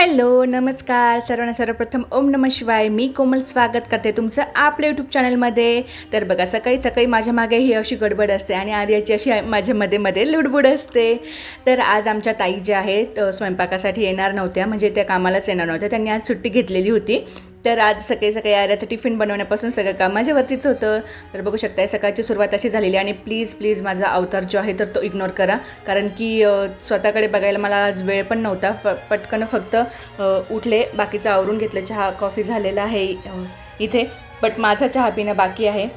Hello नमस्कार. सर्वांना सर्वप्रथम ओम नम शिवाय मी कोमल स्वागत करते तुमचं आपल्या यूट्यूब चॅनलमध्ये तर बघा सकाळी सकाळी माझ्या मागे ही अशी गडबड असते आणि आर्याची अशी माझ्या मध्ये मध्ये लुडबुड असते. तर आज आमच्या ताई ज्या आहेत स्वयंपाकासाठी येणार नव्हत्या म्हणजे त्या कामालाच येणार नव्हत्या. त्यांनी आज सुट्टी घेतलेली होती. तर आज सकाळी सकाळी आर्याचं टिफिन बनवण्यापासून सगळं काम माझ्यावरतीच होतं. तर बघू शकताय सकाळची सुरुवात अशी झालेली आणि प्लीज प्लीज माझा अवतार जो आहे तर तो इग्नोर करा. कारण की स्वतःकडे बघायला मला आज वेळ पण नव्हता. फ पटकन फक्त उठले बाकीचं आवरून घेतलं. चहा कॉफी झालेला आहे इथे. बट माझा चहा पिणं बाकी आहे.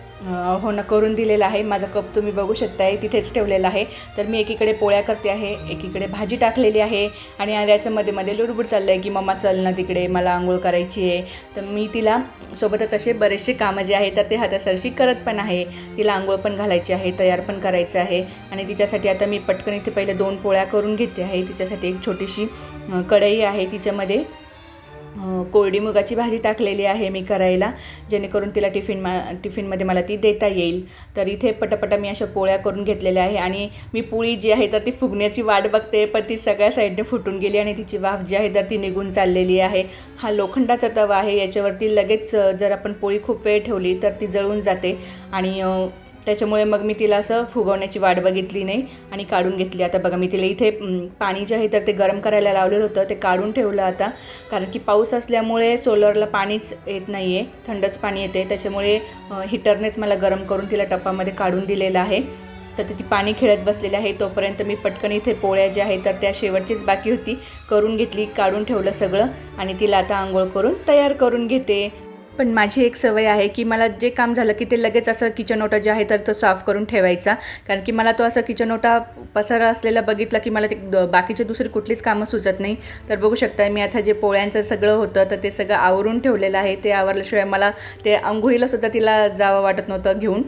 होणं करून दिलेलं आहे. माझा कप तुम्ही बघू शकताय तिथेच ठेवलेला आहे. तर मी एकीकडे पोळ्या करते आहे एकीकडे भाजी टाकलेली आहे. आणि याचं मध्ये मध्ये लुडबुड चाललं आहे की मम्मा चल ना तिकडे मला आंघोळ करायची आहे. तर मी तिला सोबतच असे बरेचसे कामं जे आहे तर ते हातासरशी करत पण आहे. तिला आंघोळ पण घालायची आहे तयार पण करायचं आहे. आणि तिच्यासाठी आता मी पटकन इथे पहिले दोन पोळ्या करून घेते आहे. तिच्यासाठी एक छोटीशी कढई आहे तिच्यामध्ये. कोरडी मुगाची भाजी टाकलेली आहे मी करायला जेणेकरून तिला टिफिन मा टिफिनमध्ये मला ती देता येईल. तर इथे पटापटा मी अशा पोळ्या करून घेतलेल्या आहे आणि मी पोळी जी आहे तर ती फुगण्याची वाट बघते पण ती सगळ्या साईडने फुटून गेली आणि तिची वाफ जी आहे तर ती निघून चाललेली आहे. हा लोखंडाचा तवा आहे याच्यावरती लगेच जर आपण पोळी खूप वेळ ठेवली तर ती जळून जाते आणि त्याच्यामुळे मग मी तिला असं फुगवण्याची वाट बघितली नाही आणि काढून घेतली. आता बघा मी तिला इथे पाणी जे आहे तर ते गरम करायला लावलेलं होतं ते काढून ठेवलं आता. कारण की पाऊस असल्यामुळे सोलरला पाणीच येत नाही आहे थंडच पाणी येते. त्याच्यामुळे हीटरनेच हिटरनेच मला गरम करून तिला टप्पामध्ये काढून दिलेलं आहे. तर ती पाणी खेळत बसलेली आहे. तोपर्यंत मी पटकन इथे पोळ्या ज्या आहेत तर त्या शेवटचीच बाकी होती. करून घेतली काढून ठेवलं सगळं आणि तिला आता आंघोळ करून तयार करून घेते. पण माझी एक सवय आहे की मला जे काम झालं की ते लगेच असं किचन ओटा जे आहे तर तो साफ करून ठेवायचा. कारण की मला तो असं किचन ओटा पसारा असलेला बघितला की मला ते द- बाकीचे दुसरी कुठलीच कामं सुचत नाही. तर बघू शकता मी आता जे पोळ्यांचं सगळं होतं तर ते सगळं आवरून ठेवलेलं आहे. ते आवरल्याशिवाय मला ते अंघोळीला सुद्धा तिला जावं वाटत नव्हतं घेऊन.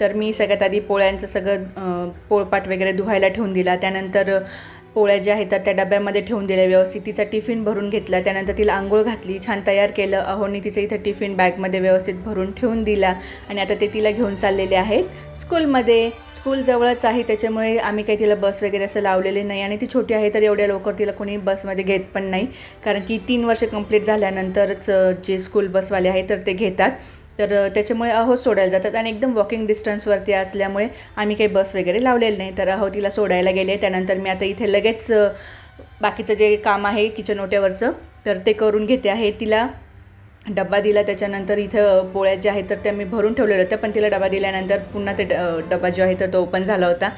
तर मी सगळ्यात आधी पोळ्यांचं सगळं पोळपाट वगैरे धुवायला ठेवून दिला. त्यानंतर पोळ्या ज्या आहेत तर त्या डब्यामध्ये ठेवून दिल्या. व्यवस्थित तिचा टिफिन भरून घेतला. त्यानंतर तिला आंघोळ घातली छान तयार केलं. अहोनी तिचं इथं टिफिन बॅगमध्ये व्यवस्थित भरून ठेवून दिला. आणि आता ते तिला घेऊन चाललेले आहेत स्कूलमध्ये. स्कूल जवळच आहे त्याच्यामुळे आम्ही काही तिला बस वगैरे असं लावलेले नाही. आणि ती छोटी आहे तर एवढ्या लवकर तिला कोणी बसमध्ये घेत पण नाही. कारण की तीन वर्ष कंप्लीट झाल्यानंतरच जे स्कूल बसवाले आहे तर ते घेतात. तर त्याच्यामुळे अहो सोडायला जातात आणि एकदम वॉकिंग डिस्टन्सवरती असल्यामुळे आम्ही काही बस वगैरे लावलेली नाही. तर अहो तिला सोडायला गेले. त्यानंतर मी आता इथे लगेच बाकीचं जे काम आहे किचन ओट्यावरचं तर ते करून घेते आहे. तिला डब्बा दिला. त्याच्यानंतर इथं पोळ्या ज्या आहेत तर त्या मी भरून ठेवलेल्या होत्या. पण तिला डबा दिल्यानंतर पुन्हा ते ड- डबा जो आहे तर तो ओपन झाला होता.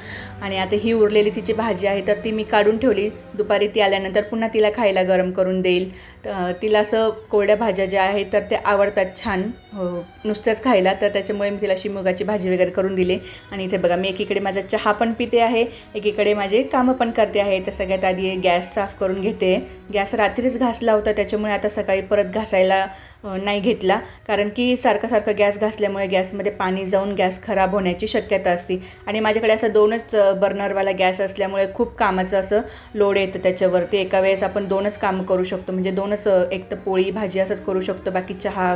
आणि आता ही उरलेली तिची भाजी आहे तर ती मी काढून ठेवली. दुपारी ती आल्यानंतर पुन्हा तिला खायला गरम करून देईल. तर तिला असं कोरड्या भाज्या ज्या आहेत तर त्या आवडतात छान. हो, नुसत्याच खायला तर त्याच्यामुळे मी तिला अशी मुगाची भाजी वगैरे करून दिली. आणि इथे बघा मी एकीकडे माझा चहा पण पिते आहे एकीकडे माझे कामं पण करते आहे. तर सगळ्यात आधी गॅस साफ करून घेते. गॅस रात्रीच घासला होता त्याच्यामुळे आता सकाळी परत घासायला नाही घेतला. कारण की सारखं सारखं गॅस घासल्यामुळे गॅसमध्ये पाणी जाऊन गॅस खराब होण्याची शक्यता असते. आणि माझ्याकडे असं दोनच बर्नरवाला गॅस असल्यामुळे खूप कामाचं असं लोड येतं त्याच्यावरती. एका वेळेस आपण दोनच कामं करू शकतो. म्हणजे दोन अ, एक तर पोळी भाजी असंच करू शकतो. बाकी चहा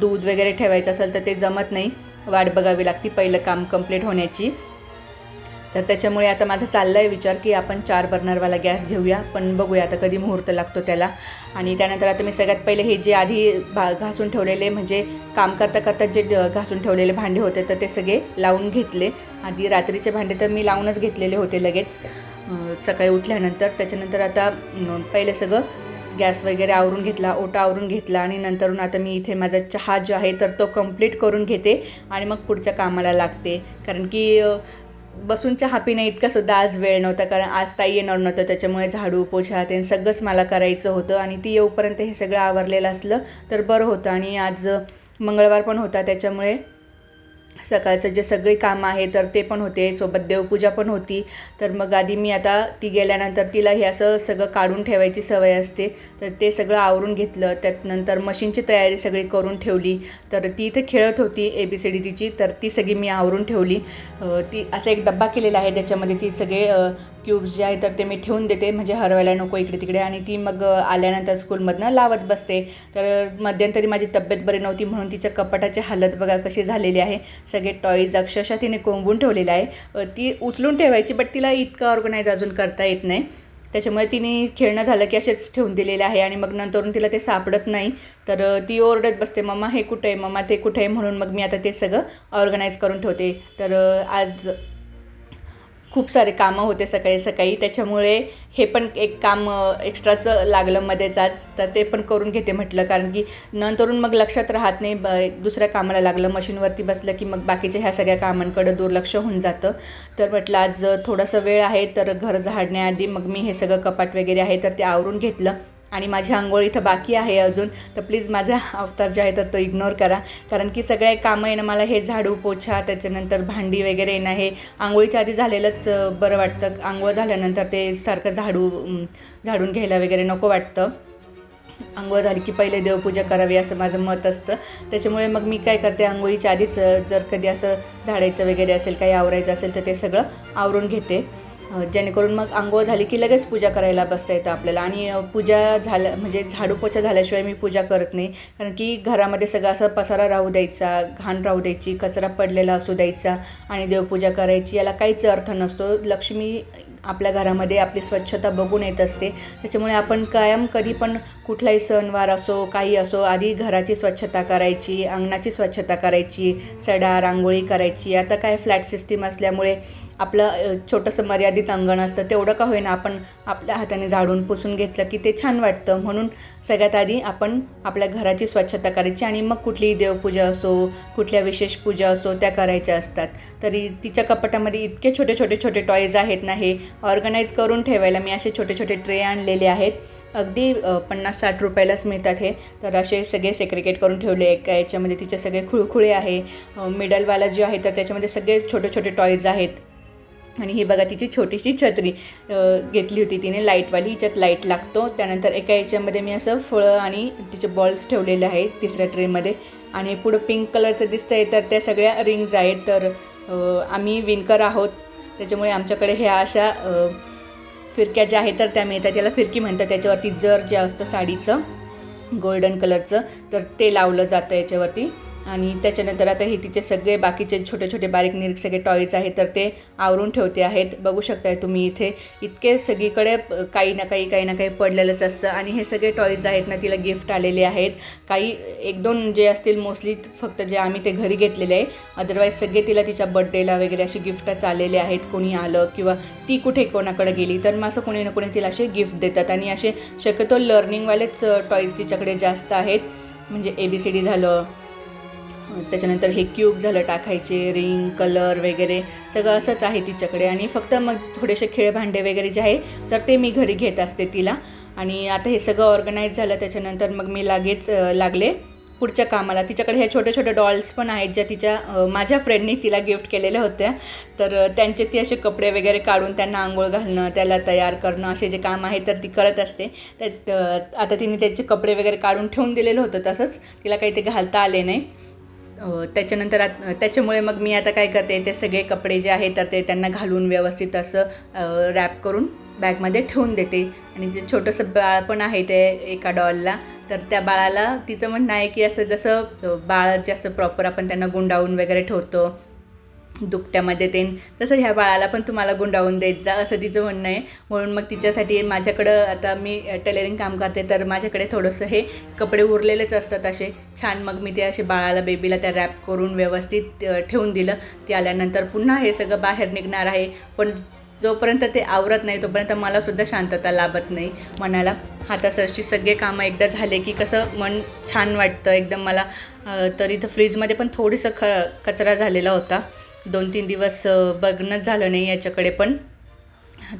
दूध वगैरे ठेवायचं असेल तर ते जमत नाही. वाट बघावी लागते पहिलं काम कंप्लीट होण्याची. तर त्याच्यामुळे आता माझा चालला आहे विचार की आपण चार बर्नरवाला गॅस घेऊया. पण बघूया आता कधी मुहूर्त लागतो त्याला. आणि त्यानंतर आता मी सगळ्यात पहिले हे जे आधी भा घासून ठेवलेले म्हणजे काम करता करता जे घासून ठेवलेले भांडे होते तर ते सगळे लावून घेतले. आधी रात्रीचे भांडे तर मी लावूनच घेतलेले होते लगेच सकाळी उठल्यानंतर. त्याच्यानंतर आता पहिले सगळं गॅस वगैरे आवरून घेतला ओटा आवरून घेतला आणि नंतरून आता मी इथे माझा चहा जो आहे तर तो कंप्लीट करून घेते आणि मग पुढच्या कामाला लागते. कारण की बसून चहा पिण्या इतका सुद्धा आज वेळ नव्हता कारण आज ताई येणार नव्हतं त्याच्यामुळे झाडू पोछा ते सगळंच मला करायचं होतं आणि ती येऊपर्यंत हे सगळं आवरलेलं असलं तर बरं होतं. आणि आज मंगळवार पण होता त्याच्यामुळे सकाळचं जे सगळी कामं आहे तर ते पण होते. सोबत देवपूजा पण होती. तर मग आधी मी आता ती गेल्यानंतर तिला हे असं सगळं काढून ठेवायची सवय असते. तर ते सगळं आवरून घेतलं. त्यात नंतर मशीनची तयारी सगळी करून ठेवली. तर ती इथे खेळत होती ए बी सी डी तिची. तर ती सगळी मी आवरून ठेवली. ती असा एक डब्बा केलेला आहे. त्याच्यामध्ये ती सगळे क्यूब्स जे आहेत तर ते मी ठेवून देते. म्हणजे हरवायला नको इकडे तिकडे. आणि ती मग आल्यानंतर स्कूलमधनं लावत बसते. तर मध्यंतरी माझी तब्येत बरी नव्हती म्हणून तिच्या कपाटाची हालत बघा कशी झालेली आहे. सगळे टॉईज अक्षरशः तिने कोंबून ठेवलेले आहे. ती उचलून ठेवायची बट तिला इतकं ऑर्गनाईज अजून करता येत नाही. त्याच्यामुळे तिने खेळणं झालं की असेच ठेवून दिलेलं आहे. आणि मग नंतरून तिला ते सापडत नाही. तर ती ओरडत बसते मम्मा हे कुठे आहे? मम्मा ते कुठे आहे? म्हणून मग मी आता ते सगळं ऑर्गनाईज करून ठेवते. तर आज खूप सारे कामं होते सकाळी सकाळी. त्याच्यामुळे हे पण एक काम एक्स्ट्राचं लागलं मध्येच आज. तर ते पण करून घेते म्हटलं. कारण की नंतरून मग लक्षात राहत नाही ब दुसऱ्या कामाला लागलं. मशीनवरती बसलं की मग बाकीच्या ह्या सगळ्या कामांकडं दुर्लक्ष होऊन जातं. तर म्हटलं आज थोडासा वेळ आहे तर घर झाडण्याआधी मग मी हे सगळं कपाट वगैरे आहे तर ते आवरून घेतलं. आणि माझी आंघोळ इथं बाकी आहे अजून. तर प्लीज माझा अवतार जे आहे तर तो इग्नोर करा. कारण की सगळे कामं येणं मला हे झाडू पोछा त्याच्यानंतर भांडी वगैरे येणं हे आंघोळीच्या आधी झालेलंच बरं वाटतं. आंघोळ झाल्यानंतर ते सारखं झाडू झाडून घ्यायला वगैरे नको वाटतं. आंघोळ झाली की पहिले देवपूजा करावी असं माझं मत असतं. त्याच्यामुळे मग मी काय करते आंघोळीच्या आधीच जर कधी असं झाडायचं वगैरे असेल काही आवरायचं असेल तर ते सगळं आवरून घेते. जेणेकरून मग आंघोळ झाली की लगेच पूजा करायला बसता येतं आपल्याला. आणि पूजा झाल्या म्हणजे झाडू पोछा झाल्याशिवाय मी पूजा करत नाही. कारण की घरामध्ये सगळं असं पसारा राहू द्यायचा घाण राहू द्यायची कचरा पडलेला असू द्यायचा आणि देवपूजा करायची. याला काहीच अर्थ नसतो. लक्ष्मी आपल्या घरामध्ये आपली स्वच्छता बघून येत असते. त्याच्यामुळे आपण कायम कधी पण कुठलाही सणवार असो काही असो आधी घराची स्वच्छता करायची अंगणाची स्वच्छता करायची सडा रांगोळी करायची. आता काय फ्लॅट सिस्टीम असल्यामुळे आपलं छोटंसं मर्यादित अंगण असतं तेवढं का होईना आपण आपल्या हाताने झाडून पुसून घेतलं की ते छान वाटतं. म्हणून सगळ्यात आधी आपण आपल्या घराची स्वच्छता करायची आणि मग कुठलीही देवपूजा असो कुठल्या विशेष पूजा असो त्या करायच्या असतात. तरी तिच्या कपाटामध्ये इतके छोटे छोटे छोटे टॉयज आहेत ना हे ऑर्गनाईज करून ठेवायला मी असे छोटे छोटे ट्रे आणलेले आहेत. अगदी पन्नास साठ रुपयालाच मिळतात हे. तर असे सगळे सेक्रिकेट करून ठेवले एका याच्यामध्ये तिचे सगळे खुळखुळे आहे. मिडलवाला जो आहे तर त्याच्यामध्ये सगळे छोटे छोटे टॉयज आहेत. आणि ही बघा तिची छोटीशी छत्री घेतली होती तिने. लाईटवाली हिच्यात लाइट लागतो. त्यानंतर एका याच्यामध्ये मी असं फळं आणि तिचे बॉल्स ठेवलेले आहेत तिसऱ्या ट्रेमध्ये आणि पुढं पिंक कलरचं दिसतं आहे तर त्या सगळ्या रिंग्ज आहेत. तर आम्ही विणकर आहोत. त्याच्यामुळे आमच्याकडे ह्या अशा फिरक्या ज्या आहेत तर त्या मिळतात. त्याला फिरकी म्हणतात. त्याच्यावरती जर जे असतं साडीचं गोल्डन कलरचं तर ते लावलं जातं याच्यावरती. आणि त्याच्यानंतर आता हे तिचे सगळे बाकीचे छोटे छोटे बारीक निरीक सगळे टॉईज आहेत तर ते आवरून ठेवते आहेत. बघू शकताय तुम्ही इथे. इतके सगळीकडे काही ना काही काही ना काही पडलेलंच असतं. आणि हे सगळे टॉईज आहेत ना तिला गिफ्ट आलेले आहेत. काही एक दोन जे असतील मोस्टली फक्त जे आम्ही ते घरी घेतलेले आहे. अदरवाईज सगळे तिला तिच्या बड्डेला वगैरे असे गिफ्टच आलेले आहेत. कोणी आलं किंवा ती कुठे कोणाकडे गेली तर मग असं कोणी ना कोणी तिला असे गिफ्ट देतात. आणि असे शक्यतो लर्निंगवालेच टॉईज तिच्याकडे जास्त आहेत. म्हणजे ए बी सी डी झालं त्याच्यानंतर हे क्यूब झालं टाकायचे रिंग कलर वगैरे सगळं असंच आहे तिच्याकडे. आणि फक्त मग थोडेसे खेळ भांडे वगैरे जे आहे तर ते मी घरी घेत असते तिला. आणि आता हे सगळं ऑर्गनाईज झालं त्याच्यानंतर मग मी लागेच लागले पुढच्या कामाला. तिच्याकडे ह्या छोटे छोटे डॉल्स पण आहेत ज्या तिच्या माझ्या फ्रेंडनी तिला गिफ्ट केलेल्या होत्या. तर त्यांचे ती असे कपडे वगैरे काढून त्यांना आंघोळ घालणं त्याला तयार करणं असे जे काम आहे तर ती करत असते. त्यात आता तिने त्याचे कपडे वगैरे काढून ठेवून दिलेलं होतं तसंच. तिला काही ते घालता आले नाही. त्याच्यानंतर आत त्याच्यामुळे मग मी आता काय करते ते सगळे कपडे जे आहेत तर ते त्यांना घालून व्यवस्थित असं रॅप करून बॅगमध्ये ठेवून देते. आणि जे छोटंसं बाळ पण आहे ते एका डॉलला तर त्या बाळाला तिचं म्हणणं आहे की असं जसं बाळ जे असं प्रॉपर आपण त्यांना गुंडाळून वगैरे ठेवतो दुपट्यामध्ये ते तसं ह्या बाळाला पण तुम्हाला गुंडावून देत जा असं तिचं म्हणणं आहे. म्हणून मग तिच्यासाठी माझ्याकडं आता मी टेलरिंग काम करते तर माझ्याकडे थोडंसं हे कपडे उरलेलेच असतात असे. छान मग मी ते असे बाळाला बेबीला त्या रॅप करून व्यवस्थित ठेवून दिलं. ते आल्यानंतर पुन्हा हे सगळं बाहेर निघणार आहे. पण जोपर्यंत ते आवरत नाही तोपर्यंत मलासुद्धा शांतता लाभत नाही. मनाला हातासरशी सगळे कामं एकदा झाले की कसं मन छान वाटतं. एकदम मला तरी तर इथं फ्रीजमध्ये पण थोडंसं ख कचरा झालेला होता. दोन तीन दिवस बघणंच झालं नाही याच्याकडे पण.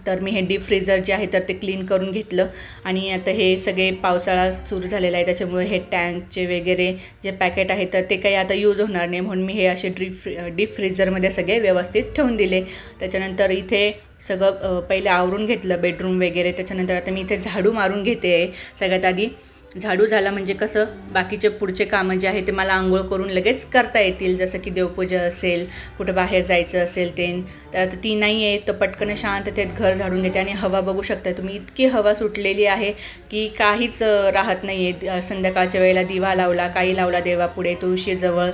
तर मी हे डीप फ्रीजर जे आहे तर ते क्लीन करून घेतलं. आणि आता हे सगळे पावसाळा सुरू झालेला आहे त्याच्यामुळे हे टँकचे वगैरे जे पॅकेट आहे तर ते काही आता यूज होणार नाही. म्हणून मी हे असे डीप फ्री डीप फ्रीजरमध्ये सगळे व्यवस्थित ठेवून दिले. त्याच्यानंतर इथे सगळं पहिले आवरून घेतलं बेडरूम वगैरे. त्याच्यानंतर आता मी इथे झाडू मारून घेते आहे सगळ्यात आधी. झाडू झाला म्हणजे कसं? बाकीचे पुढचे कामं जे आहे ते मला आंघोळ करून लगेच करता येतील. जसं की देवपूजा असेल कुठं बाहेर जायचं असेल ते. तर आता ती नाही आहे तर पटकन शांततेत घर झाडून घेते आणि हवा बघू शकता तुम्ही. इतकी हवा सुटलेली आहे की काहीच राहत नाही आहे संध्याकाळच्या वेळेला दिवा लावला काही लावला देवापुढे तुळशीजवळ.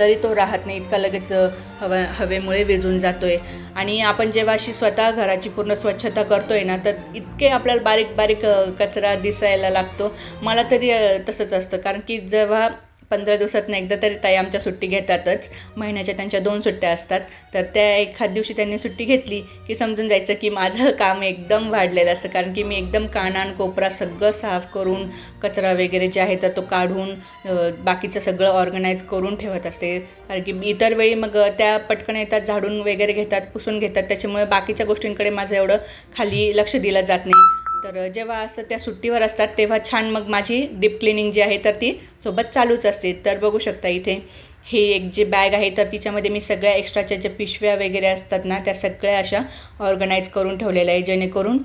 तरी तो राहत नाही इतका लगेच हवा हवेमुळे विजून जातो आहे आणि आपण जेव्हा अशी स्वतः घराची पूर्ण स्वच्छता करतो आहे ना तर इतके आपल्याला बारीक बारीक कचरा दिसायला लागतो. मला तरी तसंच असतं. कारण की जेव्हा पंधरा दिवसातनं एकदा तरी ताई आमच्या सुट्टी घेतातच. महिन्याच्या त्यांच्या दोन सुट्ट्या असतात. तर त्या एखाद दिवशी त्यांनी सुट्टी घेतली की समजून जायचं की माझं काम एकदम वाढलेलं असतं. कारण की मी एकदम कानान कोपरा सगळं साफ करून कचरा वगैरे जे आहे तर तो काढून बाकीचं सगळं ऑर्गनाईज करून ठेवत असते. कारण की इतर वेळी मग त्या पटकन येतात झाडून वगैरे घेतात पुसून घेतात. त्याच्यामुळे बाकीच्या गोष्टींकडे माझं एवढं खाली लक्ष दिलं जात नाही. तर जेव्हा असं त्या सुट्टीवर असतात तेव्हा छान मग माझी डीप क्लिनिंग जी आहे तर ती सोबत चालूच असते. तर बघू शकता इथे हे एक जे बॅग आहे तर तिच्यामध्ये मी सगळ्या एक्स्ट्राच्या ज्या पिशव्या वगैरे असतात ना त्या सगळ्या अशा ऑर्गनाईज करून ठेवलेल्या आहे जेणेकरून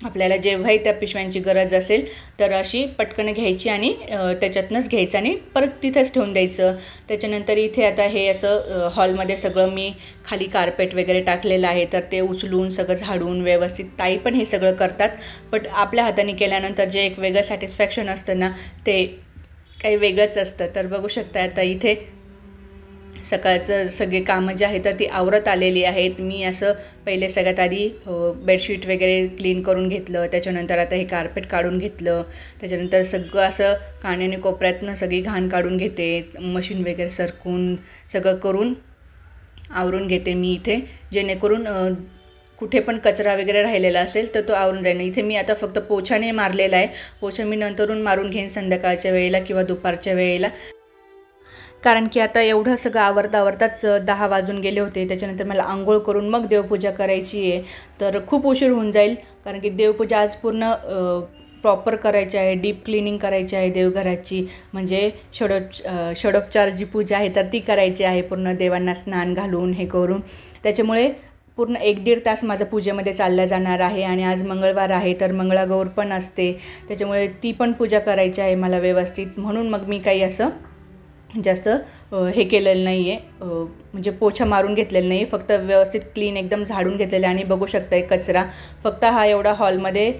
आपल्याला जेव्हाही त्या पिशव्यांची गरज असेल तर अशी पटकन घ्यायची आणि त्याच्यातनंच घ्यायचं आणि परत तिथंच ठेवून द्यायचं. त्याच्यानंतर इथे आता हे असं हॉलमध्ये सगळं मी खाली कार्पेट वगैरे टाकलेलं आहे तर ते उचलून सगळं झाडून व्यवस्थित ताई पण हे सगळं करतात. बट आपल्या हाताने केल्यानंतर जे एक वेगळं सॅटिस्फॅक्शन असतं ना ते काही वेगळंच असतं. तर बघू शकता आता इथे सकाळचं सगळे कामं जे आहेत तर ती आवरत आलेली आहेत. मी असं पहिले सगळ्यात आधी हो, बेडशीट वगैरे क्लीन करून घेतलं. त्याच्यानंतर आता हे कार्पेट काढून घेतलं. त्याच्यानंतर सगळं असं काण्याने कोपऱ्यातनं सगळी घाण काढून घेते. मशीन वगैरे सरकून सगळं करून आवरून घेते मी इथे. जेणेकरून कुठे पण कचरा वगैरे राहिलेला असेल तर तो आवरून जाईल. इथे मी आता फक्त पोछाने मारलेला आहे. पोछा मी नंतरून मारून घेईन संध्याकाळच्या वेळेला किंवा दुपारच्या वेळेला. कारण की आता एवढं सगळं आवरता आवरताच दहा वाजून गेले होते. त्याच्यानंतर मला आंघोळ करून मग देवपूजा करायची आहे. तर खूप उशीर होऊन जाईल. कारण की देवपूजा आज पूर्ण प्रॉपर करायची आहे. डीप क्लिनिंग करायची आहे देवघराची. म्हणजे षडोप षडोपचार जी पूजा आहे तर ती करायची आहे. पूर्ण देवांना स्नान घालून हे करून. त्याच्यामुळे पूर्ण एक दीड तास माझा पूजेमध्ये चालला जाणार आहे आणि आज मंगळवार आहे तर मंगळागौर पण असते. त्याच्यामुळे ती पण पूजा करायची आहे मला व्यवस्थित. म्हणून मग मी काही असं जास्त हे केलेलं नाही आहे म्हणजे पोछा मारून घेतलेलं नाही फक्त व्यवस्थित क्लीन एकदम झाडून घेतलेलं आहे आणि बघू शकताय कचरा. फक्त हा एवढा हॉलमध्ये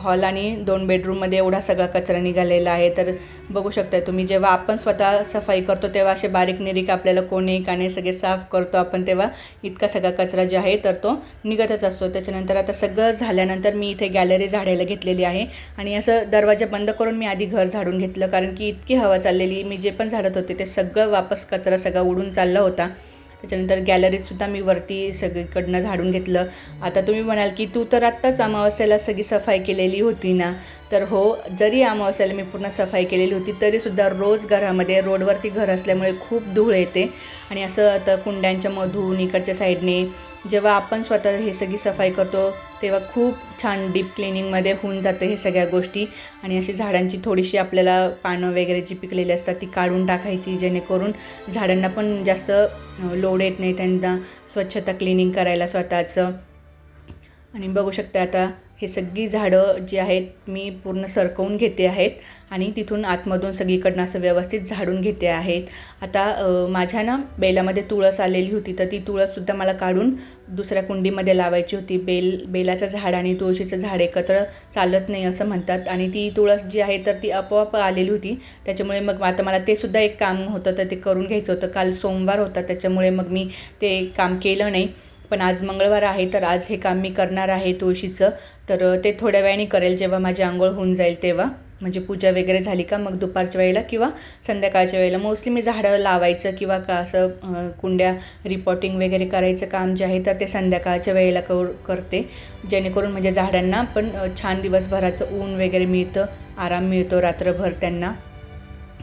हॉल आणि दोन बेडरूममध्ये एवढा सगळा कचरा निघालेला आहे. तर बघू शकता तुम्ही जेव्हा आपण स्वतः सफाई करतो तेव्हा असे बारीक निरीक आपल्याला कोणी काने सगळे साफ करतो आपण तेव्हा इतका सगळा कचरा जो आहे तर तो निघतच असतो. त्याच्यानंतर आता सगळं झाल्यानंतर मी इथे गॅलरी झाडायला घेतलेली आहे आणि असं दरवाजा बंद करून मी आधी घर झाडून घेतलं कारण की इतकी हवा चाललेली मी जे पण झाडत होते ते सगळं वापस कचरा सगळा उडून चालला होता. त्याच्यानंतर गॅलरीतसुद्धा मी वरती सगळीकडनं झाडून घेतलं. आता तुम्ही म्हणाल की तू तर आत्ताच अमावस्याला सगळी सफाई केलेली होती ना? तर हो जरी अमावस्याला मी पूर्ण सफाई केलेली होती तरीसुद्धा रोज घरामध्ये रोडवरती घर असल्यामुळे खूप धूळ येते. आणि असं आता कुंड्यांच्या मधून इकडच्या साईडने जेव्हा आपण स्वतः हे सगळी सफाई करतो तेव्हा खूप छान डीप क्लिनिंगमध्ये होऊन जातं हे सगळ्या गोष्टी. आणि अशी झाडांची थोडीशी आपल्याला पानं वगैरे जी पिकलेली असतात ती काढून टाकायची जेणेकरून झाडांना पण जास्त लोड येत नाही. त्यांना स्वच्छता क्लिनिंग करायला स्वतःचं. आणि बघू शकता आता हे सगळी झाडं जी आहेत मी पूर्ण सरकवून घेते आहेत आणि तिथून आतमधून सगळीकडनं असं व्यवस्थित झाडून घेते आहेत. आता माझ्या ना बेलामध्ये तुळस आलेली होती तर ती तुळससुद्धा मला काढून दुसऱ्या कुंडीमध्ये लावायची होती. बेल बेलाचं झाड आणि तुळशीचं झाड एकत्र चालत नाही असं म्हणतात आणि ती तुळस जी आहे तर ती आपोआप आलेली होती. त्याच्यामुळे मग आता मला ते सुद्धा एक काम होतं तर ते करून घ्यायचं होतं. काल सोमवार होता त्याच्यामुळे मग मी ते काम केलं नाही. पण आज मंगळवार आहे तर आज हे काम मी करणार आहे तुळशीचं. तर ते थोड्या वेळाने करेल जेव्हा माझी आंघोळ होऊन जाईल तेव्हा. म्हणजे पूजा वगैरे झाली का मग दुपारच्या वेळेला किंवा संध्याकाळच्या वेळेला. मोस्टली मी झाडं लावायचं किंवा का असं कुंड्या रिपोर्टिंग वगैरे करायचं काम जे आहे तर ते संध्याकाळच्या वेळेला कर करते. जेणेकरून म्हणजे झाडांना पण छान दिवसभराचं ऊन वगैरे मिळतं आराम मिळतो रात्रभर त्यांना.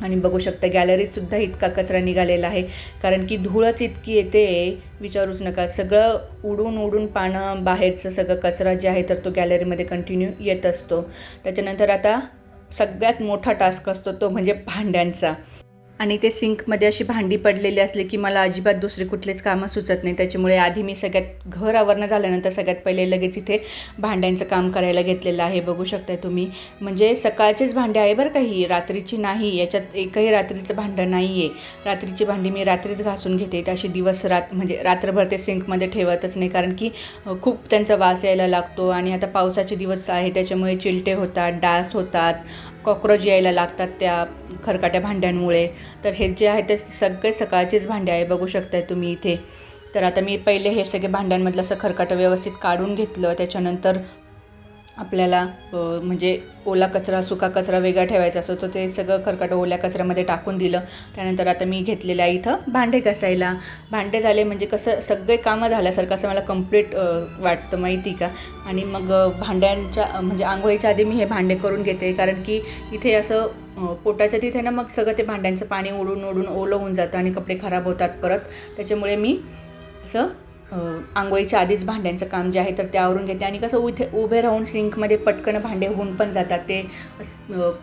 आणि बघू शकता गॅलरीतसुद्धा इतका कचरा निघालेला आहे. कारण की धूळच इतकी येते विचारूच नका. सगळं उडून उडून पानं बाहेरचं सगळं कचरा जे आहे तर तो गॅलरीमध्ये कंटिन्यू येत असतो. त्याच्यानंतर आता सगळ्यात मोठा टास्क असतो तो म्हणजे भांड्यांचा. आणि ते सिंकमध्ये अशी भांडी पडलेली असली की मला अजिबात दुसरे कुठलेच कामं सुचत नाही. त्याच्यामुळे आधी मी सगळ्यात घर आवरणं झाल्यानंतर सगळ्यात पहिले लगेच इथे भांड्यांचं काम करायला घेतलेलं आहे. बघू शकताय तुम्ही. म्हणजे सकाळचेच भांडे आहे बरं का ही? रात्रीची नाही. याच्यात एकही रात्रीचं भांडं नाही आहे रात्रीची भांडी मी रात्रीच घासून घेते. अशी दिवस रात म्हणजे रात्रभर ते सिंकमध्ये ठेवतच नाही. कारण की खूप त्यांचा वास यायला लागतो आणि आता पावसाचे दिवस आहे. त्याच्यामुळे चिलटे होतात डास होतात कॉक्रोच यायला लागतात त्या खरकाट्या भांड्यांमुळे. तर हे जे आहे ते सगळे सकाळचेच भांडे आहे बघू शकताय तुम्ही इथे. तर आता मी पहिले हे सगळे भांड्यांमधलं असं खरकाटं व्यवस्थित काढून घेतलं. त्याच्यानंतर आपल्याला म्हणजे ओला कचरा सुका कचरा वेगळा ठेवायचा असतो तर ते सगळं खरकाटं ओल्या कचऱ्यामध्ये टाकून दिलं. त्यानंतर आता मी घेतलेलं आहे इथं भांडे घासायला. भांडे झाले म्हणजे कसं सगळे कामं झाल्यासारखं असं मला कंप्लीट वाटतं माहिती का? आणि मग भांड्यांच्या म्हणजे आंघोळीच्या आधी मी हे भांडे करून घेते कारण की इथे असं पोटाच्या तिथे ना मग सगळं ते भांड्यांचं पाणी ओढून ओढून ओलं होऊन जातं आणि कपडे खराब होतात परत. त्याच्यामुळे मी असं आंघोळीच्या आधीच भांड्यांचं काम जे आहे तर त्यावरून घेते. आणि कसं उथे उभे राहून सिंकमध्ये पटकन भांडे होऊन पण जातात. ते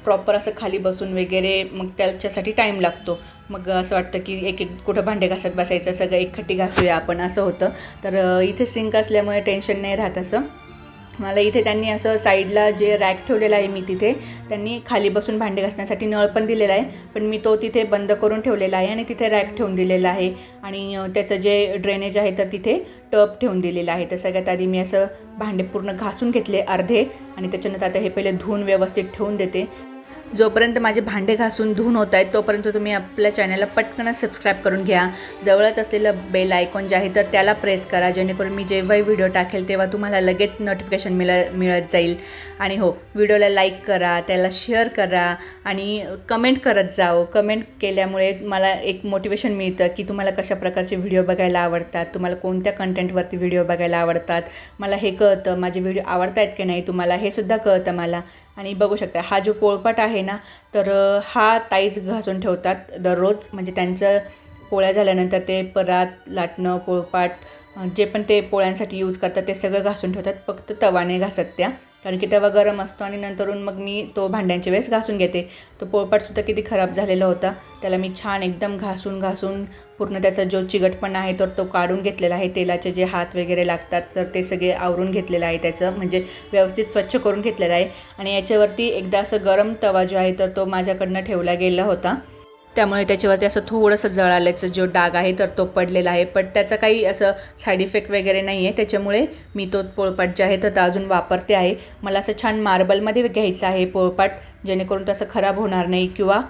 प्रॉपर असं खाली बसून वगैरे मग त्याच्यासाठी टाईम लागतो. मग असं वाटतं की एक एक कुठं भांडे घासत बसायचं सगळं एकखट्टी घासूया आपण असं होतं. तर इथे सिंक असल्यामुळे टेन्शन नाही राहत असं. मला इथे त्यांनी असं साईडला जे रॅक ठेवलेलं आहे मी तिथे त्यांनी खाली बसून भांडे घासण्यासाठी नळ पण दिलेला आहे पण मी तो तिथे बंद करून ठेवलेला आहे आणि तिथे रॅक ठेवून दिलेला आहे. आणि त्याचं जे ड्रेनेज आहे तर तिथे टब ठेवून दिलेलं आहे. तर सगळ्यात आधी मी असं भांडे पूर्ण घासून घेतले अर्धे आणि त्याच्यानंतर आता हे पहिले धुवून व्यवस्थित ठेवून देते. जोपर्यंत माझे भांडे घासून धुवून होत आहेत तोपर्यंत तुम्ही आपल्या चॅनलला पटकन सबस्क्राईब करून घ्या. जवळच असलेलं बेल आयकॉन जे आहे तर त्याला प्रेस करा. जेणेकरून मी जेव्हाही व्हिडिओ टाकेल तेव्हा तुम्हाला लगेच नोटिफिकेशन मिळ मिळत जाईल. आणि हो व्हिडिओला लाईक करा त्याला शेअर करा आणि कमेंट करत जाओ. कमेंट केल्यामुळे मला एक मोटिवेशन मिळतं की तुम्हाला कशा प्रकारचे व्हिडिओ बघायला आवडतात तुम्हाला कोणत्या कंटेंटवरती व्हिडिओ बघायला आवडतात मला हे कळतं माझे व्हिडिओ आवडत आहेत की नाही तुम्हाला हे सुद्धा कळतं मला. आणि बघू शकता हा जो पोळपाट आहे ना तर हा ताईच घासून ठेवतात दररोज. म्हणजे त्यांचं पोळ्या झाल्यानंतर ते परात लाटणं पोळपाट जे पण ते पोळ्यांसाठी यूज करतात ते सगळं घासून ठेवतात. फक्त तवाने घासत त्या. कारण की तवा गरम असतो आणि नंतरून मग मी तो भांड्यांच्या वेळेस घासून घेते. तो पोळपाटसुद्धा किती खराब झालेला होता. त्याला मी छान एकदम घासून घासून पूर्ण त्याचा जो चिकटपणा आहे तर तो काढून घेतलेला आहे तेलाचे जे हात वगैरे लागतात तर ते सगळे आवरून घेतलेलं आहे त्याचं म्हणजे व्यवस्थित स्वच्छ करून घेतलेलं आहे. आणि याच्यावरती एकदा असं गरम तवा जो आहे तर तो माझ्याकडनं ठेवला गेला होता. त्यामुळे त्याच्यावरती असं थोडंसं जळाल्याचं जो डाग आहे तर तो पडलेला आहे. पण त्याचा काही असं साईड इफेक्ट वगैरे नाही आहे त्याच्यामुळे मी तो पोळपाट जे आहे तर तो अजून वापरते आहे. मला असं छान मार्बलमध्ये घ्यायचं आहे पोळपाट जेणेकरून तो असं खराब होणार नाही किंवा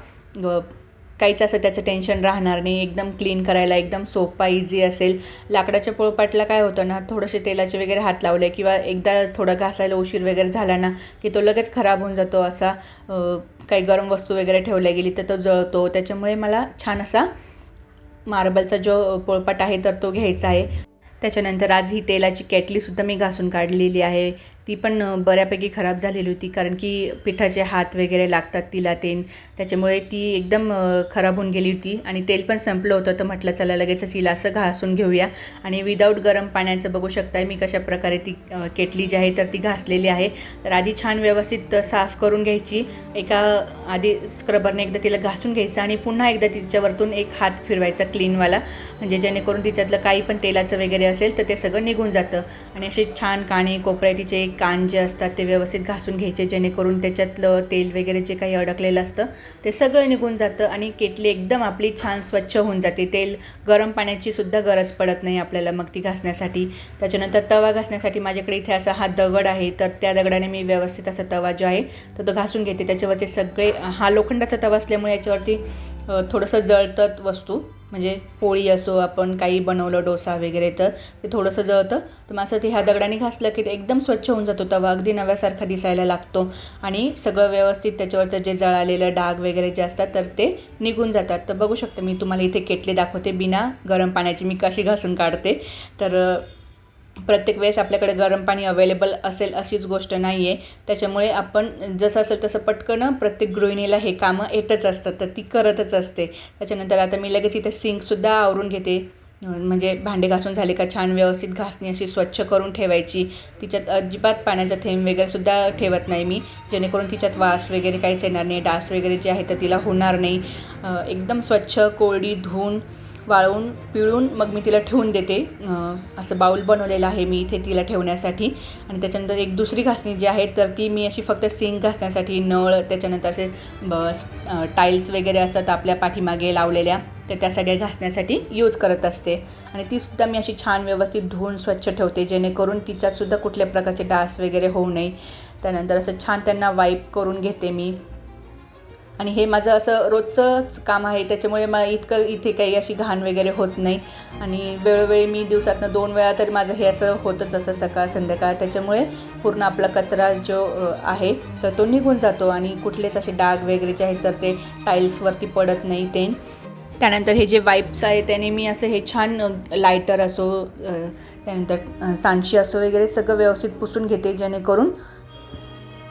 काहीच असं त्याचं टेन्शन राहणार नाही. एकदम क्लीन करायला एकदम सोपा इझी असेल. लाकडाच्या पोळपाटला काय होतं ना थोडेसे तेलाचे वगैरे हात लावले किंवा एकदा थोडं घासायला उशीर वगैरे झाला ना की तो लगेच खराब होऊन जातो असा काही गरम वस्तू वगैरे ठेवल्या गेली तर तो जळतो. त्याच्यामुळे मला छान असा मार्बलचा जो पोळपाट आहे तर तो घ्यायचा आहे. त्याच्यानंतर आज ही तेलाची केटलीसुद्धा मी घासून काढलेली आहे. ती पण बऱ्यापैकी खराब झालेली होती. कारण की पिठाचे हात वगैरे लागतात तिला तेन. त्याच्यामुळे ती एकदम खराब होऊन गेली होती. आणि तेल पण संपलं होतं. तर म्हटलं चला लगेचच हिला असं घासून घेऊया. आणि विदाऊट गरम पाण्याचं बघू शकताय मी कशा प्रकारे ती केटली जी आहे तर ती घासलेली आहे. तर आधी छान व्यवस्थित साफ करून घ्यायची. एका आधी स्क्रबरने एकदा तिला घासून घ्यायचं आणि पुन्हा एकदा तिच्यावरतून एक हात फिरवायचा क्लीनवाला म्हणजे जेणेकरून तिच्यातलं काही पण तेलाचं वगैरे असेल तर ते सगळं निघून जातं. आणि असे छान काणे कोपऱ्या तिचे कान जे असतात ते व्यवस्थित घासून घ्यायचे जेणेकरून त्याच्यातलं तेल वगैरे जे काही अडकलेलं असतं ते सगळं निघून जातं आणि केटली एकदम आपली छान स्वच्छ होऊन जाते. तेल गरम पाण्याची सुद्धा गरज पडत नाही आपल्याला मग ती घासण्यासाठी. त्याच्यानंतर तवा घासण्यासाठी माझ्याकडे इथे असा हा दगड आहे तर त्या दगडाने मी व्यवस्थित असा तवा जो आहे तर तो घासून घेते. त्याच्यावरचे सगळे हा लोखंडाचा तवा असल्यामुळे याच्यावरती थोडंसं जळतात वस्तू. म्हणजे पोळी असो आपण काही बनवलं डोसा वगैरे तर ते थोडंसं जळतं. तर मग असं ते ह्या दगडाने घासलं की ते एकदम स्वच्छ होऊन जातो. तवा अगदी नव्यासारखा दिसायला लागतो आणि सगळं व्यवस्थित त्याच्यावरचं जे जळालेलं डाग वगैरे जे असतात तर ते निघून जातात. तर बघू शकते मी तुम्हाला इथे केटले दाखवते. बिना गरम पाण्याची मी कशी घासून काढते. तर प्रत्येक वेळेस आपल्याकडे गरम पाणी अवेलेबल असेल अशीच गोष्ट नाही आहे त्याच्यामुळे आपण जसं असेल तसं पटकन प्रत्येक गृहिणीला हे कामं येतच असतात तर ती करतच असते. त्याच्यानंतर आता मी लगेच इथे सिंकसुद्धा आवरून घेते. म्हणजे भांडे घासून झाले का छान व्यवस्थित घासणी अशी स्वच्छ करून ठेवायची. तिच्यात अजिबात पाण्याचा थेंब वगैरेसुद्धा ठेवत नाही मी. जेणेकरून तिच्यात वास वगैरे काहीच येणार नाही. डास वगैरे जे आहे तर तिला होणार नाही. एकदम स्वच्छ कोरडी धुवून वाळवून पिळून मग मी तिला ठेवून देते. असं बाऊल बनवलेलं आहे मी इथे तिला ठेवण्यासाठी. आणि त्याच्यानंतर एक दुसरी घासणी जी आहे तर ती मी अशी फक्त सिंक घासण्यासाठी नळ त्याच्यानंतर असे बस टाईल्स वगैरे असतात आपल्या पाठीमागे लावलेल्या तर त्या सगळ्या घासण्यासाठी यूज करत असते. आणि तीसुद्धा मी अशी छान व्यवस्थित धुवून स्वच्छ ठेवते जेणेकरून तिच्यातसुद्धा कुठल्या प्रकारचे डास वगैरे होऊ नये. त्यानंतर असं छान त्यांना वाईप करून घेते मी. आणि हे माझं असं रोजचंच काम आहे त्याच्यामुळे मला इतकं इथे काही अशी घाण वगैरे होत नाही. आणि वेळोवेळी मी दिवसातनं दोन वेळा तरी माझं हे असं होतंच असं सकाळ संध्याकाळ त्याच्यामुळे पूर्ण आपला कचरा जो आहे तर तो निघून जातो. आणि कुठलेच असे डाग वगैरे जे आहेत तर ते टाईल्सवरती पडत नाही ते. त्यानंतर हे जे वाईप्स आहे त्याने मी असं हे छान लायटर असो त्यानंतर सांडशी असो वगैरे सगळं व्यवस्थित पुसून घेते जेणेकरून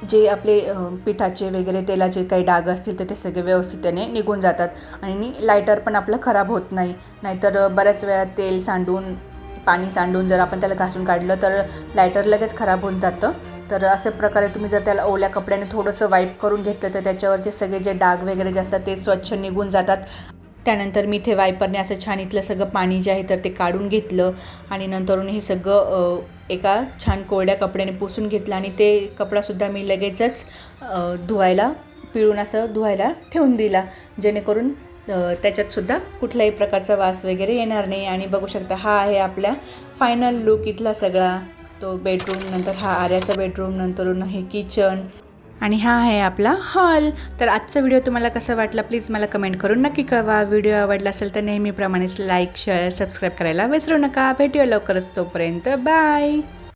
जे आपले पिठाचे वगैरे तेलाचे काही डाग असतील तर ते सगळे व्यवस्थित त्याने निघून जातात. आणि लायटर पण आपलं खराब होत नाही. नाहीतर बऱ्याच वेळा तेल सांडून पाणी सांडून जर आपण त्याला घासून काढलं तर लायटर लगेच खराब होऊन जातं. तर अशा प्रकारे तुम्ही जर त्याला ओल्या कपड्याने थोडंसं वाईप करून घेतलं तर त्याच्यावरचे सगळे जे डाग वगैरे जे असतात ते स्वच्छ निघून जातात. त्यानंतर मी इथे वायपरने असं छान इथलं सगळं पाणी जे आहे तर ते काढून घेतलं आणि नंतरून हे सगळं एका छान कोरड्या कपड्याने पुसून घेतलं आणि ते कपडासुद्धा मी लगेचच धुवायला पिळून असं धुवायला ठेवून दिला. जेणेकरून त्याच्यातसुद्धा कुठल्याही प्रकारचा वास वगैरे येणार नाही आणि बघू शकता हा आहे आपल्या फायनल लुक इथला सगळा. तो बेडरूम नंतर हा आर्याचा बेडरूम नंतरून हे किचन आणि हा आहे आपला हॉल. तर आजचा व्हिडिओ तुम्हाला कसा वाटला प्लीज मला कमेंट करून नक्की कळवा. व्हिडिओ आवडला असेल तर नेहमीप्रमाणेच लाईक शेअर सबस्क्राईब करायला विसरू नका. भेटूया लवकरच तोपर्यंत. बाय!